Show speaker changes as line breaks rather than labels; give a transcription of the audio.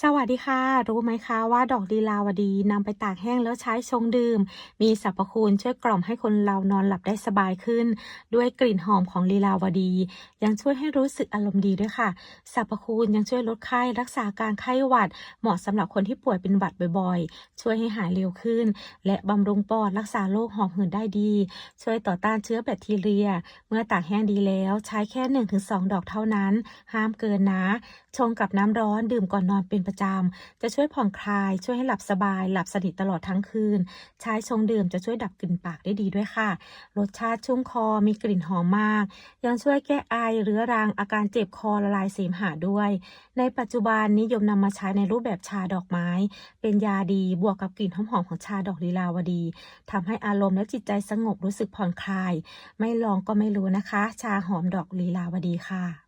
สวัสดีค่ะ รู้ไหมคะว่าดอกลีลาวดีนำไปตากแห้งแล้วใช้ชงดื่ม มีสรรพคุณช่วยกล่อมให้คนเรานอนหลับได้สบายขึ้น ด้วยกลิ่นหอมของลีลาวดี ยังช่วยให้รู้สึกอารมณ์ดีด้วยค่ะสรรพคุณยังช่วยลดไข้รักษาการไข้หวัด เหมาะสำหรับคนที่ป่วยเป็นหวัดบ่อยๆ ช่วยให้หายเร็วขึ้น และบำรุงปอดรักษาโรคหอบหืดได้ดี ช่วยต่อต้านเชื้อแบคทีเรีย เมื่อตากแห้งดีแล้ว ใช้แค่ 1-2 ดอกเท่านั้น ห้ามเกินนะ ชงกับน้ำร้อนดื่มก่อนนอนเป็นประจำ จะช่วยผ่อนคลาย ช่วยให้หลับสบาย หลับสนิทตลอดทั้งคืน ใช้ชงดื่มจะช่วยดับกลิ่นปากได้ดีด้วยค่ะ รสชาติชุ่มคอมีกลิ่นหอมมาก ยังช่วยแก้ไอเรื้อรังอาการเจ็บคอละลายเสมหะด้วย ในปัจจุบันนิยมนำมาใช้ในรูปแบบชาดอกไม้ เป็นยาดีบวกกับกลิ่นหอมๆของชาดอกลีลาวดีทำให้อารมณ์และจิตใจสงบรู้สึกผ่อนคลาย ไม่ลองก็ไม่รู้นะคะ ชาหอมดอกลีลาวดีค่ะ